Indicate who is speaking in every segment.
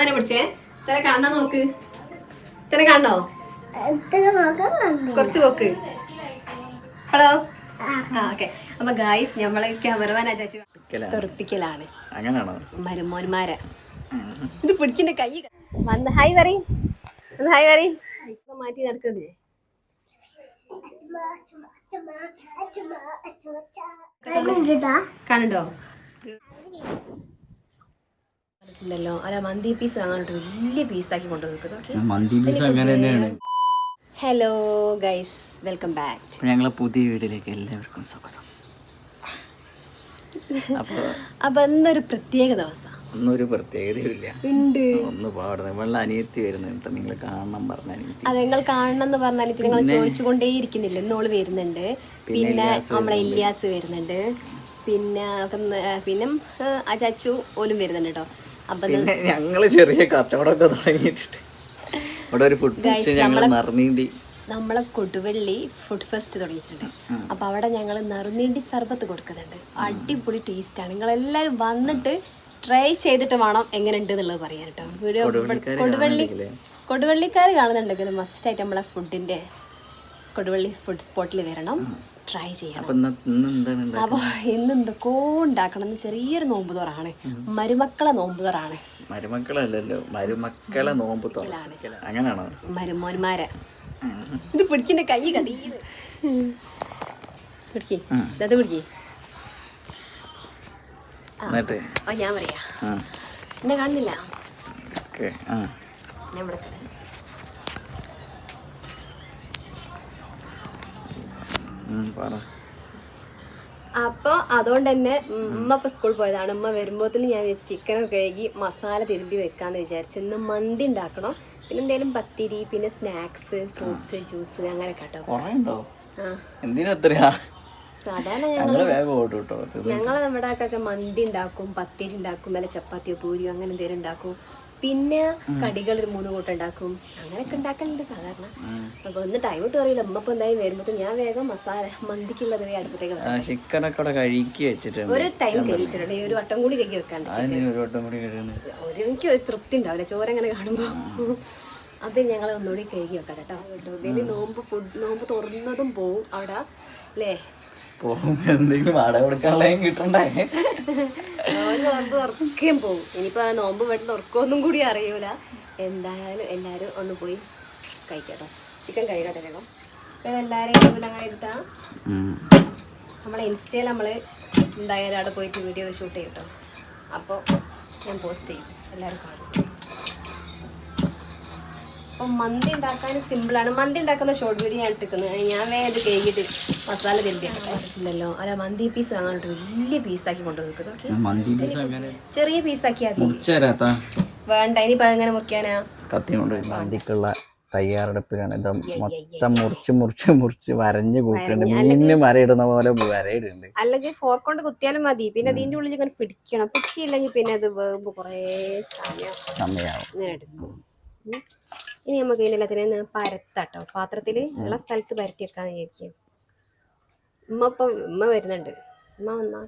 Speaker 1: അങ്ങനെ പിടിച്ചേ? ഇത്ര കണ്ണ നോക്ക്. ഇത്ര കാണോ കുറച്ച് നോക്ക് ഹലോ? ഓക്കെ. അപ്പൊ ഗായ്സ് നമ്മളെ ക്യാമറമാൻ അജാച്ചു തെറിപ്പിക്കലാണ്.
Speaker 2: അങ്ങനെയാണോ?
Speaker 1: മരുമോന്മാരെ. ഇത് പിടിച്ചിന്റെ കൈ വന്ന് ഹായ് പറയും. ഹായ് പറയും. ഇപ്പൊ മാറ്റി നടക്കണ്ടേ? കാണണ്ടോ ഉണ്ടല്ലോ അല്ല മന്തി പീസ് വാങ്ങാനായിട്ട് വലിയ പീസാക്കി
Speaker 2: തന്നെയാണ്.
Speaker 1: ഹലോ ഗൈസ് വെൽക്കം ബാക്ക്
Speaker 2: ഞങ്ങളെ പുതിയ വീട്ടിലേക്ക് എല്ലാവർക്കും സ്വാഗതം.
Speaker 1: അപ്പൊ എന്നൊരു പ്രത്യേക ദിവസം.
Speaker 2: ഒന്നൊരു പ്രത്യേകതയില്ല ഒന്ന് പാടുന്നത് വെള്ള അനിയത്തി വരുന്നുണ്ട് നിങ്ങൾ കാണണം പറഞ്ഞ
Speaker 1: അതെ നിങ്ങൾ കാണണം എന്ന് പറഞ്ഞാൽ അനിയത്തി നിങ്ങൾ ചോദിച്ചുകൊണ്ടേ ഇരിക്കുന്നില്ല. ഇന്നോൾ വരുന്നുണ്ട്. പിന്നെ നമ്മളെ ഇല്യാസ് വരുന്നുണ്ട്. പിന്നെ പിന്നെ ആ ചാച്ചു ഓലും വരുന്നുണ്ട് കേട്ടോ.
Speaker 2: പിന്നെ ഞങ്ങൾ ചെറിയ കച്ചവടമൊക്കെ തുടങ്ങിയിട്ടുണ്ട്. അവിടെ ഒരു ഫുഡ് ഫെസ്റ്റ് ഞങ്ങൾ നിറഞ്ഞീണ്ടി
Speaker 1: നമ്മളെ കൊടുവള്ളി ഫുഡ് ഫെസ്റ്റ് തുടങ്ങിയിട്ടുണ്ട്. അപ്പൊ അവിടെ ഞങ്ങൾ നറുനീണ്ടി സർബത്ത് കൊടുക്കുന്നുണ്ട്. അടിപൊളി ടേസ്റ്റാണ് നിങ്ങൾ എല്ലാരും വന്നിട്ട് ട്രൈ ചെയ്തിട്ട് വേണം എങ്ങനെ ഉണ്ട് എന്നുള്ളത് പറയാൻ കേട്ടോ വീഡിയോ കൊടുവള്ളി കൊടുവള്ളിക്കാർ കാണുന്നുണ്ടെങ്കിൽ മസ്റ്റായിട്ട് നമ്മളെ ഫുഡിന്റെ കൊടുവള്ളി ഫുഡ് സ്പോട്ടിൽ വരണം. ട്രൈ ചെയ്യണം.
Speaker 2: അപ്പൊ ഇന്ന്
Speaker 1: എന്തൊക്കെ ഉണ്ടാക്കണം. എന്ന് ചെറിയൊരു നോമ്പ് തുറാണ് മരുമക്കളെ നോമ്പ് തുറാണ്
Speaker 2: മരുമക്കളല്ലല്ലോ. മരുമക്കളെ നോമ്പ് അങ്ങനെയാണോ
Speaker 1: മരുമോന്മാരെ. ഇത് പിടിച്ചിന്റെ കൈ കടിയത് പിടിക്കേ. അത് പിടിക്കേ. ഞാൻ പറയാ. എന്നെ കാണുന്നില്ല? ഞാൻ ഇവിടെ കിടന്നു.
Speaker 2: ഉം, പറ.
Speaker 1: അപ്പൊ അതുകൊണ്ട് തന്നെ ഉമ്മ ഇപ്പൊ സ്കൂളിൽ പോയതാണ്. ഉമ്മ വരുമ്പോഴത്തേന് ഞാൻ വിചാരിച്ചു ചിക്കനൊക്കെ കഴുകി മസാല തിരുമ്പി വെക്കാന്ന് വിചാരിച്ചു. ഇന്ന് മന്തി ഉണ്ടാക്കണം പിന്നെ എന്തെങ്കിലും പത്തിരി പിന്നെ സ്നാക്സ് ഫ്രൂട്ട്സ് ജ്യൂസ് അങ്ങനെ കേട്ടോ
Speaker 2: എന്തിനാ
Speaker 1: സാധാരണ
Speaker 2: ഞങ്ങൾ
Speaker 1: ഞങ്ങൾ നമ്മുടെ മന്തി ഉണ്ടാക്കും പത്തിരി ഉണ്ടാക്കും അല്ല ചപ്പാത്തിയോ പൂരിയോ അങ്ങനെ എന്തെങ്കിലും ഉണ്ടാക്കും പിന്നെ കടികൾ ഒരു മൂന്ന് കൂട്ടം ഉണ്ടാക്കും അങ്ങനെയൊക്കെ ഉണ്ടാക്കലുണ്ട് സാധാരണ. അപ്പൊ ഒന്ന് ടൈം ഇട്ട് അറിയില്ല. അമ്മ ഇപ്പൊ എന്തായാലും വരുമ്പോ ഞാൻ വേഗം മസാല മന്തിക്കുള്ളത് അടുപ്പത്തേക്ക്
Speaker 2: അവിടെ കഴുകി വെച്ചിട്ടുണ്ട്.
Speaker 1: ഒരു ടൈം കഴിച്ചിട്ടുണ്ട്. ഈ ഒരു വട്ടം കൂടി കഴുകി വെക്കാണ്ട്
Speaker 2: ഒരു
Speaker 1: എനിക്ക് ഒരു തൃപ്തി ഉണ്ടാവില്ല. ചോര അങ്ങനെ കാണുമ്പോ. അപ്പൊ ഞങ്ങൾ ഒന്നുകൂടി കഴുകി വെക്കാം കേട്ടോ കേട്ടോ വലിയ നോമ്പ് ഫുഡ് നോമ്പ് തുറന്നതും പോവും അവിടെ. അല്ലേ?
Speaker 2: പോകും. എന്തെങ്കിലും വാടക കൊടുക്കാനുള്ളതും കിട്ടണ്ടേ?
Speaker 1: നോമ്പ് തുറക്കുകയും പോകും ഇനിയിപ്പോ ആ നോമ്പ് വെട്ടുന്ന ഉറക്കൊന്നും കൂടി അറിയൂല. എന്തായാലും എല്ലാരും ഒന്ന് പോയി കഴിക്കട്ടോ. ചിക്കൻ കഴിക്കട്ടെ വേഗം എല്ലാരെയും മുമ്പിൽ അങ്ങനെ ഇരുത്താ. നമ്മളെ ഇൻസ്റ്റയിൽ നമ്മൾ എന്തായാലും അവിടെ പോയിട്ട് വീഡിയോ ഷൂട്ട് ചെയ്യും കേട്ടോ അപ്പോൾ ഞാൻ പോസ്റ്റ് ചെയ്യും. എല്ലാവരും കാണും. അപ്പം മന്തി ഉണ്ടാക്കാൻ സിമ്പിളാണ് മന്തി ഉണ്ടാക്കുന്ന ഷോർട്ട് വീഡിയോ ഞാൻ ഇട്ടിരിക്കുന്നത് ഞാൻ വേഗം കഴിഞ്ഞിട്ട് മസാല തിരുമ്പിയാണല്ലോ അല്ല മന്തി പീസ് വാങ്ങാനിട്ട് വലിയ പീസാക്കി കൊണ്ടുവന്നിരിക്കുന്നത് ഓക്കെ?
Speaker 2: മന്തി പീസ് അങ്ങനെ
Speaker 1: ചെറിയ
Speaker 2: മുറിച്ചേരാത്ത.
Speaker 1: വേണ്ട ഇനി എങ്ങനെ മുറിക്കാനാ?
Speaker 2: കത്തി കൊണ്ട് മന്തിക്കുള്ള തയ്യാറെടുപ്പിലാണ് ഇത് മൊത്തം മുറിച്ച് മുറിച്ച് മുറിച്ച് വരഞ്ഞ് കൂട്ടുണ്ട് മീനിന് വരയിടുന്ന പോലെ വരയിടുന്നുണ്ട്.
Speaker 1: അല്ലെങ്കിൽ ഫോർക്ക് കൊണ്ട് കുത്തിയാലും മതി. പിന്നെ അതിന്റെ ഉള്ളിൽ ഇങ്ങനെ പിടിക്കണം. പിടിച്ചില്ലെങ്കിൽ പിന്നെ അത് വേമ്പ് കുറേ സമയം സമയമാവും. ഇനി നമുക്ക് ഇതിനെല്ലാത്തിനും പരത്താട്ടോ. പാത്രത്തിൽ ഉള്ള സ്ഥലത്ത് പരത്തി വെക്കാന്ന് വിചാരിക്കും. ഉമ്മ ഇപ്പം ഉമ്മ വരുന്നുണ്ട്. ഉമ്മ വന്നാ?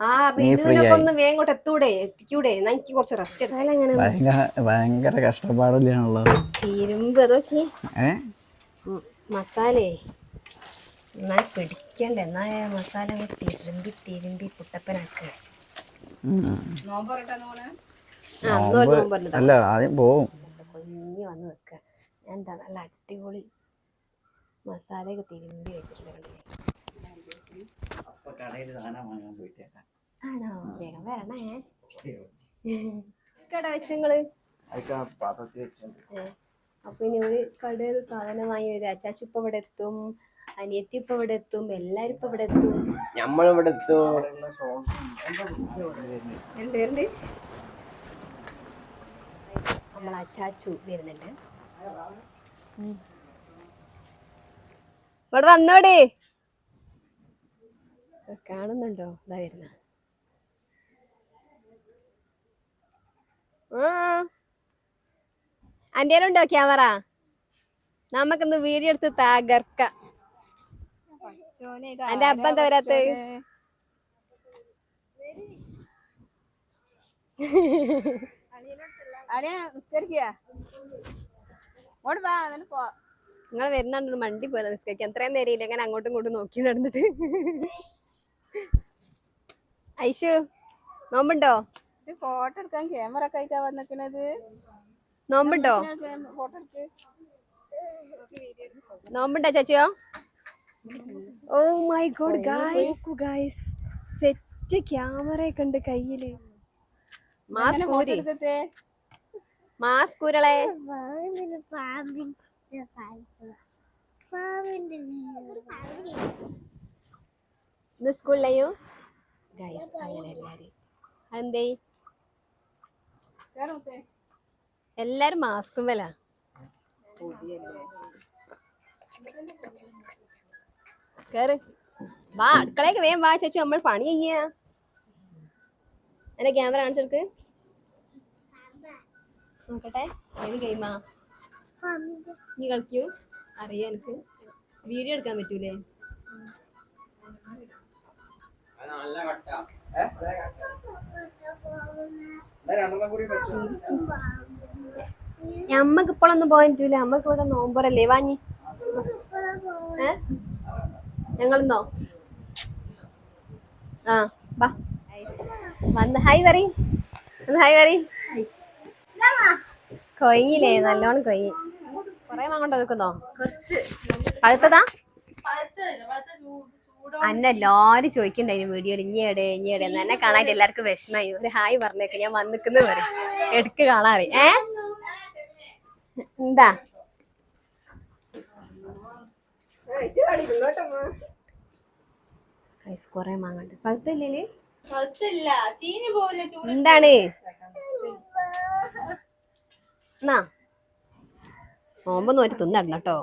Speaker 1: ആ ഇതിനൊക്കെ ഒന്ന് വേഗം കൂടെ എത്തൂടെ? എത്തിക്കൂടെ? എനിക്ക് കുറച്ച് റെസ്റ്റ് എടുത്താലും അങ്ങനെ
Speaker 2: ഭയങ്കര കഷ്ടപ്പാടില്ലാണല്ലോ
Speaker 1: തിരുമ്പ് അതൊക്കെ മസാലേ. എന്നാ പിടിക്കണ്ട? എന്നാ മസാല തിരുമ്പി തിരുമ്പി പുട്ടപ്പനാക്ക.
Speaker 2: അല്ല ആദ്യം പോവും.
Speaker 1: കുഞ്ഞി വന്ന് നിൽക്കുക ഞാൻ എന്താ നല്ല അടിപൊളി മസാലയൊക്കെ തിരുമ്പി വെച്ചിട്ടുണ്ട് കണ്ടില്ലേ? ആണോ? വേഗം വരണേ കട വെച്ചങ്ങൾ? അപ്പൊ ഇനി ഒരു കടയിൽ സാധനം വാങ്ങി വരും. അച്ചാച്ചി ഇപ്പൊ ഇവിടെ എത്തും അനിയത്തി ഇപ്പൊ ഇവിടെ എത്തും എല്ലാരും ഇപ്പൊ ഇവിടെ എത്തും.
Speaker 3: നമ്മളിവിടെ എത്തും.
Speaker 1: നമ്മൾ അച്ചാച്ചു വരുന്നുണ്ട്. ഇവിടെ വന്നോടെ. കാണുന്നുണ്ടോ? ഇതാ വരുന്ന. അന്റെലുണ്ടോ ക്യാമറ? നമുക്കിന്ന് വീഡിയോ എടുത്ത് തകർക്ക. എന്റെ അപ്പ എന്താ വരാത്ത?
Speaker 3: അളിയ നിസ്കരിക്കുക ഇങ്ങോട്ട് വാ പോ.
Speaker 1: നിങ്ങൾ വരുന്നുണ്ട് മണ്ടി പോയത് നിസ്കരിക്കാൻ. അത്രയും നേരം ഇങ്ങനെ അങ്ങോട്ടും ഇങ്ങോട്ടും നോക്കി നടന്നിട്ട്? ഐശു നോമ്പുണ്ടോ?
Speaker 3: ഫോട്ടോ എടുക്കാൻ ക്യാമറ ഒക്കെ ആയിട്ടാ വന്നിക്കണത്.
Speaker 1: നോമ്പുണ്ടോ?
Speaker 3: ഫോട്ടോ
Speaker 1: നോമ്പുണ്ടോ ചാച്ചിയോ? ഓ my god guys guys set camera ഒക്കെ ഉണ്ട് കയ്യിൽ. മാസ്
Speaker 3: ഫോട്ടോ
Speaker 1: കൂരി
Speaker 3: എടുക്കത്തെ
Speaker 1: മാസ് കൂരളെ ഇന്ന് സ്കൂളിലെയോ? ഗൈസ് അങ്ങനെ എല്ലാരും. അതെന്തേ? എല്ലാരും മാസ്കും വില കേറ്. വാ അടുക്കളയൊക്കെ വേഗം വാ ചേച്ചി. നമ്മൾ പണി ചെയ്യാ. എന്റെ ക്യാമറ കാണിച്ചെടുക്ക്. നോക്കട്ടെ. ഏത് ഗെയിമാ നീ കളിക്കൂ. അറിയാ എനിക്ക്. വീഡിയോ എടുക്കാൻ പറ്റൂലേ? ഞമ്മക്ക് ഇപ്പോഴൊന്നും പോകാൻ പറ്റൂല. നമ്മക്ക് ഇവിടെ നോമ്പറല്ലേ. വാങ്ങി ഏ? ഞങ്ങളിന്നോ? ആ വാ. വന്ന്. ഹായ് പറ ഹായ് പറ കൊയ്യില്ലേ നല്ലോണം കൊയ്യി കൊറേ മാങ്ങണ്ട നിൽക്കുന്നോ പഴുത്തതാ? അന്ന എല്ലാരും ചോദിക്കണ്ടായിരുന്നു വീഡിയോയിൽ ഇഞ്ഞേടെ ഇഞ്ഞേടെ എന്നെ. കാണാൻ എല്ലാവർക്കും വിഷമായി. ഒരു ഹായ് പറഞ്ഞേക്ക്. ഞാൻ വന്നിക്കുന്ന പറയും. എടുക്ക് കാണാറി. ഏ? എന്താ? കൊറേ മാങ്ങണ്ട് പഴുത്തില്ലേ എന്താണ്? എന്നാ? നോമ്പ് നോറ്റ് തിന്നടണം കേട്ടോ.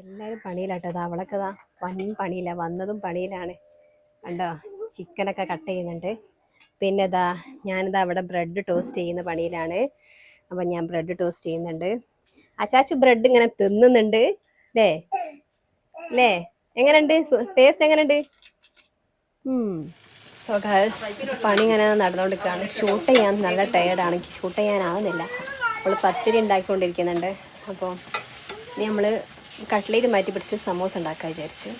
Speaker 1: എല്ലാരും പണിയിലാട്ടോ. ദാ അവളൊക്കെ ദാ വൻ പണിയില്ല വന്നതും പണിയിലാണ്. കണ്ടോ? ചിക്കനൊക്കെ കട്ട് ചെയ്യുന്നുണ്ട്. പിന്നെ ദാ ഞാനിതാ അവിടെ ബ്രെഡ് ടോസ്റ്റ് ചെയ്യുന്ന പണിയിലാണ്. അപ്പം ഞാൻ ബ്രെഡ് ടോസ്റ്റ് ചെയ്യുന്നുണ്ട്. അച്ചാച്ചു ബ്രെഡ് ഇങ്ങനെ തിന്നുന്നുണ്ട്. അല്ലേ അല്ലേ എങ്ങനെയുണ്ട്? ടേസ്റ്റ് എങ്ങനെയുണ്ട്? സോ ഗേൾസ് പണി ഇങ്ങനെ നടന്നുകൊണ്ടിരിക്കുകയാണ് ഷൂട്ട് ചെയ്യാൻ നല്ല ടയേർഡാണ് എനിക്ക് ഷൂട്ട് ചെയ്യാനാവുന്നില്ല നമ്മൾ പത്തിരി ഉണ്ടാക്കിക്കൊണ്ടിരിക്കുന്നുണ്ട് അപ്പോൾ ഇനി നമ്മൾ കട്ട്ലേറ്റ് മാറ്റി പിടിച്ച് സമോസ ഉണ്ടാക്കാൻ വിചാരിച്ചു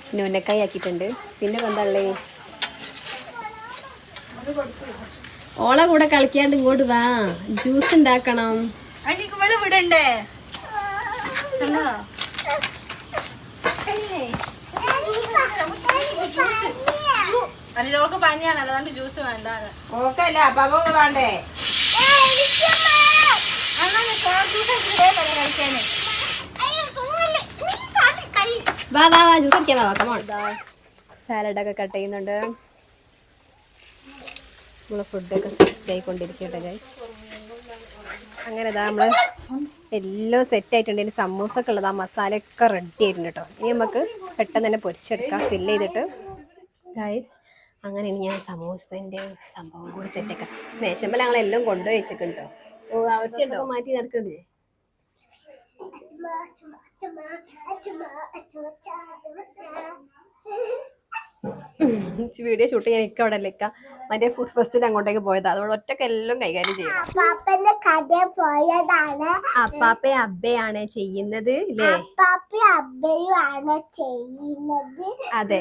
Speaker 1: പിന്നെ ഉന്നക്കായി ആക്കിയിട്ടുണ്ട് പിന്നെ കൊണ്ടല്ലേ ഓള കൂടെ കളിക്കാണ്ട് ഇങ്ങോട്ട് വാ ജ്യൂസ് ഉണ്ടാക്കണം
Speaker 3: വിടണ്ടേ വെള്ളം അതിലോക്ക് പനിയാണ് അതുകൊണ്ട് ജ്യൂസ് വേണ്ട ഓക്കല്ല വേണ്ടേ?
Speaker 1: വാ വാ വാ ജ്യൂസ് അടിക്കാൻ വാ കമോൺ സാലഡൊക്കെ കട്ട് ചെയ്യുന്നുണ്ട്. നമ്മൾ ഫുഡൊക്കെ സെറ്റ് ആയിക്കൊണ്ടിരിക്കട്ടെ ഗൈസ് അങ്ങനെ ഇതാ നമ്മൾ എല്ലാം സെറ്റ് ആയിട്ടുണ്ട്. ഇനി സമൂസ ഒക്കെ ഉള്ളത് ആ മസാലയൊക്കെ റെഡി ആയിട്ടുണ്ട് കേട്ടോ ഇനി നമുക്ക് പെട്ടെന്ന് തന്നെ പൊരിച്ചെടുക്കാം ഫില്ല് ചെയ്തിട്ട്. ഗൈസ് അങ്ങനെ ഇനി ഞാൻ സമൂസന്റെ സംഭവം കൂടി സെറ്റാക്കാം മേശമ്പല ഞങ്ങളെല്ലാം കൊണ്ടുപോയി വെച്ചിട്ടുണ്ടോ. ഓ അവർക്ക് എന്തോ മാറ്റി നടക്കണ്ടേ? വീഡിയോ ഷൂട്ട് ചെയ്യാൻ ഇക്കവിടെ ഇക്ക മറ്റേ ഫുഡ് ഫെസ്റ്റിന് അങ്ങോട്ടേക്ക് പോയത്. അതുകൊണ്ട് ഒറ്റയ്ക്ക് എല്ലാം കൈകാര്യം ചെയ്യണം അപ്പാപ്പ അബ്ബയാണ് ചെയ്യുന്നത് അതെ.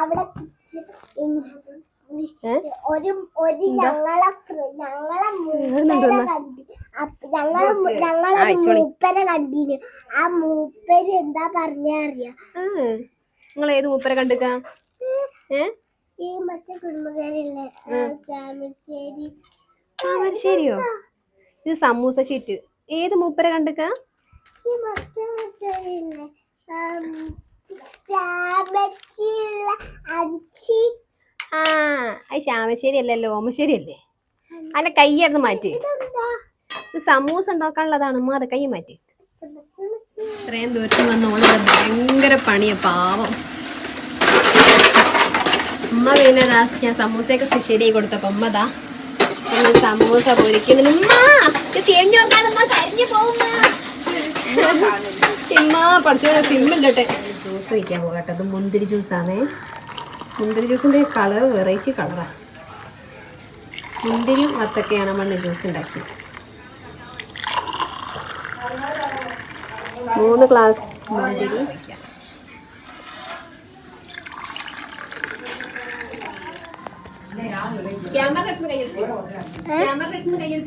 Speaker 4: അവിടെ ഒരു ഒരു ഞങ്ങളെ ഞങ്ങളെ ഞങ്ങളെ ഞങ്ങളെ മൂപ്പരെ കണ്ടിന്. ആ മൂപ്പര് എന്താ പറഞ്ഞ അറിയാ?
Speaker 1: നിങ്ങൾ ഏത് മൂപ്പരെ കണ്ടുക്ക?
Speaker 4: ഈ മറ്റേ കുടുംബക്കാരില്ലേ
Speaker 1: ഇത് സമൂസ ഷീറ്റ് ഏത് മൂപ്പരെ കണ്ടുക്ക?
Speaker 4: ഈ മറ്റേ
Speaker 1: ആ അത് ശ്യാമശ്ശേരി അല്ലല്ലോ ഓമശ്ശേരി അല്ലേ? അല്ല കൈയായിരുന്നു മാറ്റി. ഇത് സമൂസ ഉണ്ടാക്കാനുള്ളതാണ്. ഉമ്മ അത് കൈ മാറ്റി. ഇത്രയും ദൂരത്ത് വന്ന ഓളിവിടെ ഭയങ്കര പണിയാ പാവം. ഉമ്മ പിന്നെ ഞാൻ സമൂസയൊക്കെ ശരിയായി കൊടുത്തപ്പോ ഒന്ന് സമൂസ ഇമ്മ പഠിച്ചോടെ ജ്യൂസ് വയ്ക്കാൻ പോകട്ടെ അത് മുന്തിരി ജ്യൂസാണേ. മുന്തിരി ജ്യൂസിന്റെ കളർ വെറൈറ്റി കളറാ. മുന്തിരിയും വത്തക്കയാണ് നമ്മൾ ജ്യൂസ് ഉണ്ടാക്കിയത്. മൂന്ന് ഗ്ലാസ് മുന്തിരി ക്യാമറ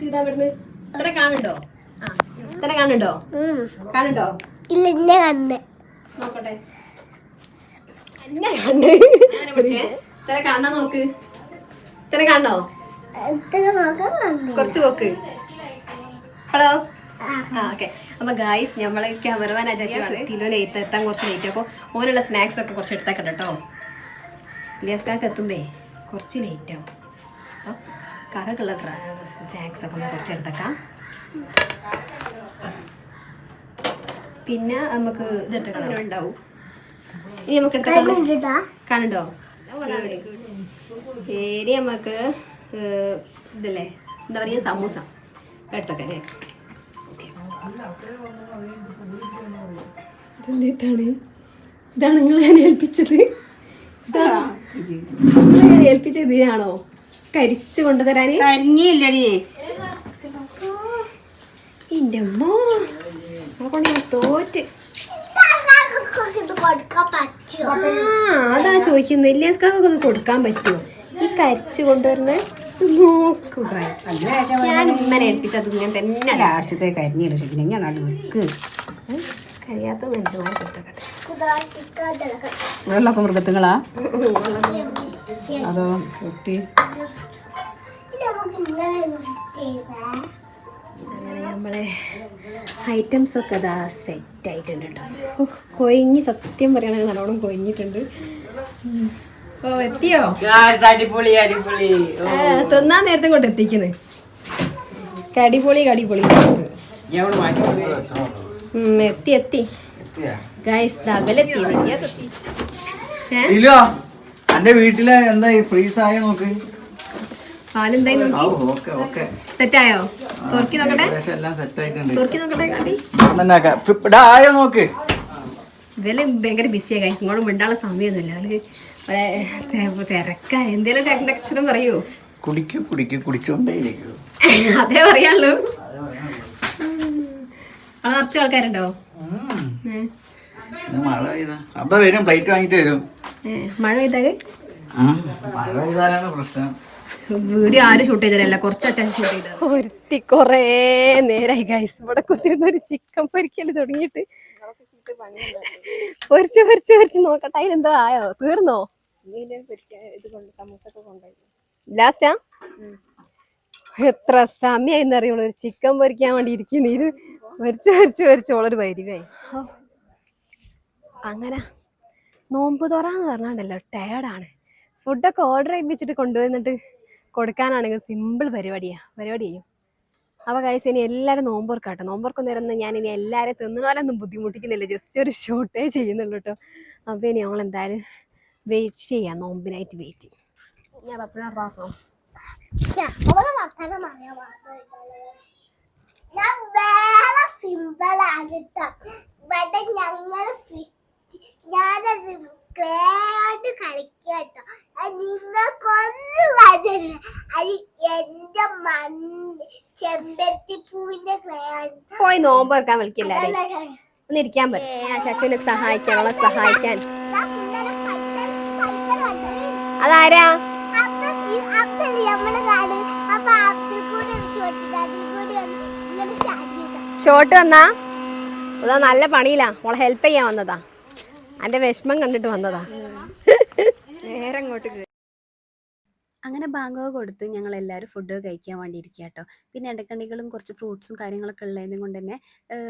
Speaker 1: ഇതാ ഇവിടുന്ന്. ഇത്ര കാണുണ്ടോ ഇത്ര കാണുണ്ടോ കാണുണ്ടോ
Speaker 4: ഇല്ല കണ്ണ്
Speaker 1: നോക്കട്ടെ. എന്നെ ഇത്ര കാണാൻ നോക്ക്? ഇത്ര കുറച്ച് നോക്ക് ഹലോ? ആ ഓക്കെ. അപ്പൊ ഗായ്സ് നമ്മളെ ക്യാമറമാൻ അജാച്ചാണ് കിലോ ലേറ്റ് എത്താൻ കുറച്ച് ലേറ്റ് അപ്പോൾ ഓനുള്ള സ്നാക്സ് ഒക്കെ കുറച്ച് എടുത്തേക്കണ്ട കേട്ടോ ഇലിയാസ്കാക്ക് എത്തുമ്പേ കുറച്ച് ലേറ്റ് ആവും. അപ്പോൾ കാക്കുള്ള സ്നാക്സ് ഒക്കെ നമ്മൾ കുറച്ച് എടുത്തേക്കാം. പിന്നെ നമുക്ക് ഉണ്ടാവും. ഇനി നമുക്ക് എടുത്തേക്കാം കാണുണ്ടോ ശരി നമുക്ക് ഇതല്ലേ? എന്താ പറയുക സമൂസ. എടുത്തൊക്കെ അല്ലേ? ഇതെന്താണ് ഇതാണ്? നിങ്ങൾ ഞാൻ ഏൽപ്പിച്ചത്. ഇതാണോ നിങ്ങൾ ഞാൻ ഏൽപ്പിച്ചത് ഇതിനാണോ കരിച്ചു കൊണ്ടുതരാന്?
Speaker 3: കരിഞ്ഞില്ലടി.
Speaker 1: എന്റെ അമ്മ. കൊണ്ട് ഞാൻ തോറ്റ്.
Speaker 4: കൊടുക്കാൻ പറ്റുമോ
Speaker 1: ആ അതാ ചോദിക്കുന്നത് ഇല്ലേസ്കാക്കൊക്കെ ഒന്ന് കൊടുക്കാൻ പറ്റുമോ ഈ കരിച്ചു കൊണ്ടുവരുന്ന? നോക്കൂ guys. ഞാൻ ഇന്നലെ ഏൽപ്പിച്ചത് ഇങ്ങനെ തന്നെ
Speaker 3: ലാസ്റ്റത്തെ കരിഞ്ഞില്ല ശരി ഞാൻ നാട്ടിൽ വെക്ക്.
Speaker 1: കഴിയാത്ത മനുഷ്യന്മാരെ കൊടുത്തേക്കട്ടെ
Speaker 3: വെള്ളമൊക്കെ മൃഗത്തുങ്ങളാ അതോ കുട്ടി?
Speaker 1: അങ്ങനെ നമ്മളെ ഐറ്റംസ് ഒക്കെ അതാ സെറ്റ് ആയിട്ടുണ്ട് കേട്ടോ. കൊഴിഞ്ഞ് സത്യം പറയുകയാണെങ്കിൽ നല്ലോണം കൊഴിഞ്ഞിട്ടുണ്ട്. ഓ എത്തിയോ?
Speaker 2: അടിപൊളി അടിപൊളി.
Speaker 1: തിന്നാൻ നേരത്തെ കൊണ്ട് എത്തിക്കുന്നു കടിപൊളി കടിപൊളി. എത്തി എത്തി.
Speaker 2: ഇല്ലോ എന്റെ വീട്ടിലെ എന്താ ഫ്രീസ് ആയ നോക്ക്.
Speaker 1: പാലെന്തായി നോക്കി?
Speaker 2: Okay okay.
Speaker 1: സെറ്റായോ? തുറക്കി നോക്കട്ടെ.
Speaker 2: എല്ലാം സെറ്റ് ആയിട്ടുണ്ട്.
Speaker 1: തുറക്കി നോക്കട്ടെ കാട്ടി
Speaker 2: നോക്ക്.
Speaker 1: ഇവൽ ഭയങ്കര ബിസിയാണ് ഗൈസ് ഇങ്ങോട്ട് മിണ്ടാനുള്ള സമയമൊന്നുമില്ല ഇവിടെ തിരക്ക. എന്തേലും രണ്ടു അക്ഷരം പറയൂ.
Speaker 2: കുടിക്കൂ കുടിക്കൂ. കുടിച്ചോണ്ടേ
Speaker 1: അതേ പറയാല്ലോ അവിടെ നിറച്ച് ആൾക്കാരുണ്ടോ?
Speaker 2: മഴ പെയ്താ. അപ്പൊ വരും പ്ലേറ്റ് വാങ്ങിട്ട് വരും.
Speaker 1: മഴ
Speaker 2: പെയ്താൽ? മഴ പെയ്താലാണ് പ്രശ്നം.
Speaker 1: വീഡിയോ ആരും ഷൂട്ട് ചെയ്തതല്ല കുറച്ച് അച്ഛൻ ഷൂട്ട് ചെയ്തത്. ഒരുത്തി കൊറേ നേരായി ഗൈസ് ഇവിടെ കുത്തിരുന്ന ഒരു ചിക്കൻ പൊരിക്കൽ തുടങ്ങിയിട്ട് പൊരിച്ച് പൊരിച്ച് പൊരിച്ച് നോക്കട്ടെ. അതിലെന്തോ ആയോ? തീർന്നോ? ലാസ്റ്റാ എത്ര സമയമായിന്ന് അറിയുള്ളൂ ഒരു ചിക്കൻ പൊരിക്കാൻ വേണ്ടി ഇരിക്കുന്നു. ഇത് പൊരിച്ച് പൊരിച്ച് പൊരിച്ചോളൊരു പരിവായി ഹോ. അങ്ങനെ നോമ്പ് തുറാന്ന് പറഞ്ഞാണ്ടല്ലോ ടയർഡാണ് ഫുഡൊക്കെ ഓർഡർ ചെയ്യിപ്പിച്ചിട്ട് കൊണ്ടുവന്നിട്ട് കൊടുക്കാനാണെങ്കിൽ സിമ്പിൾ പരിപാടിയാ. പരിപാടി ചെയ്യും. അപ്പോൾ കഴിച്ച് ഇനി എല്ലാവരും നോമ്പോർക്കാട്ടോ നോമ്പോർക്കും നേരം ഞാൻ ഇനി എല്ലാവരും തിന്നുകാലൊന്നും ബുദ്ധിമുട്ടിക്കുന്നില്ല. ജസ്റ്റ് ഒരു ഷോട്ടേ ചെയ്യുന്നുള്ളൂ കേട്ടോ അപ്പോൾ ഇനി ഞങ്ങൾ എന്തായാലും വെയിറ്റ് ചെയ്യാം. നോമ്പിനായിട്ട് വെയിറ്റ് ഞാൻ
Speaker 4: അവരെ വർത്തമാനം അറിയാൻ പാടില്ല. ഞാൻ വേറെ സിമ്പിൾ ആണ് കേട്ടോ ഇവിടെ ഞങ്ങൾ ഫിഷ് ഞാനത് കളിക്കാട്ടോ നിങ്ങൾക്കൊന്നും വരില്ല എന്റെ മണ്ണ് ചെമ്പരത്തി പൂവിന്റെ ക്ലേഡ്
Speaker 1: പോയി നോമ്പോർക്കാൻ വിളിക്കില്ലേ? ഒന്ന് ഇരിക്കാൻ പറ്റും. സഹായിക്കാൻ അവളെ സഹായിക്കാൻ. അതാരാ?
Speaker 4: ഷോട്ട് വന്ന്
Speaker 1: ഷോട്ട് വന്നാ? അതാ നല്ല പണിയിലാ. അവളെ ഹെൽപ്പ് ചെയ്യാൻ വന്നതാ. എന്റെ വിഷമം കണ്ടിട്ട് വന്നതാ. നേരെ അങ്ങോട്ട് അങ്ങനെ ബാങ്കോ കൊടുത്ത് ഞങ്ങൾ എല്ലാവരും ഫുഡ് കഴിക്കാൻ വേണ്ടി ഇരിക്കുക കേട്ടോ പിന്നെ ഇടക്കണികളും കുറച്ച് ഫ്രൂട്ട്സും കാര്യങ്ങളൊക്കെ ഉള്ളതിനെ കൊണ്ട് തന്നെ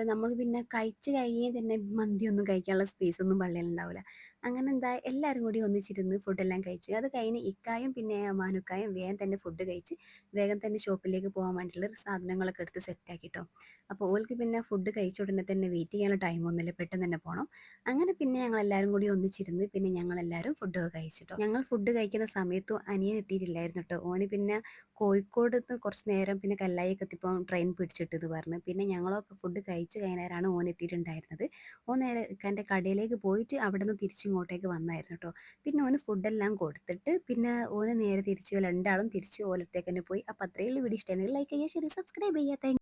Speaker 1: നമ്മൾ പിന്നെ കഴിച്ച് കഴിയേ തന്നെ മന്തി ഒന്നും കഴിക്കാനുള്ള സ്പേസ് ഒന്നും പള്ളിയിലുണ്ടാവില്ല അങ്ങനെ എന്താ എല്ലാവരും കൂടി ഒന്നിച്ചിരുന്ന് ഫുഡെല്ലാം കഴിച്ച് അത് കഴിഞ്ഞ് ഇക്കായും പിന്നെ മാനുക്കായും വേഗം തന്നെ ഫുഡ് കഴിച്ച് വേഗം തന്നെ ഷോപ്പിലേക്ക് പോകാൻ വേണ്ടിയിട്ടുള്ള സാധനങ്ങളൊക്കെ എടുത്ത് സെറ്റാക്കി കേട്ടോ അപ്പോൾ ഓൾക്ക് പിന്നെ ഫുഡ് കഴിച്ച ഉടനെ തന്നെ വെയിറ്റ് ചെയ്യാനുള്ള ടൈമൊന്നുമില്ല പെട്ടെന്ന് തന്നെ പോകണം അങ്ങനെ പിന്നെ ഞങ്ങൾ എല്ലാവരും കൂടി ഒന്നിച്ചിരുന്ന് പിന്നെ ഞങ്ങൾ എല്ലാവരും ഫുഡ് കഴിച്ചിട്ടോ. ഞങ്ങൾ ഫുഡ് കഴിക്കുന്ന സമയത്തും അനിയൻ
Speaker 5: എത്തിയിട്ടില്ലായിരുന്നു കേട്ടോ ഓന് പിന്നെ കോഴിക്കോട് നിന്ന് കുറച്ച് നേരം പിന്നെ കല്ലായിക്ക് എത്തിപ്പോൾ ട്രെയിൻ പിടിച്ചിട്ടെന്ന് പറഞ്ഞു. പിന്നെ ഞങ്ങളൊക്കെ ഫുഡ് കഴിച്ച് കഴിഞ്ഞാലാണ് ഓൻ എത്തിയിട്ടുണ്ടായിരുന്നത്. ഓ നേരെ എന്റെ കടയിലേക്ക് പോയിട്ട് അവിടെ നിന്ന് തിരിച്ചിങ്ങോട്ടേക്ക് വന്നായിരുന്നു കേട്ടോ പിന്നെ ഓന് ഫുഡെല്ലാം കൊടുത്തിട്ട് പിന്നെ ഓന് നേരെ തിരിച്ച് രണ്ടാളും തിരിച്ച് ഓലത്തേക്ക് തന്നെ പോയി. അപ്പോൾ അത്രയുള്ള വീഡിയോ ഇഷ്ടമാണെങ്കിൽ ലൈക്ക് ചെയ്യുക ശരി സബ്സ്ക്രൈബ് ചെയ്യുക. താങ്ക്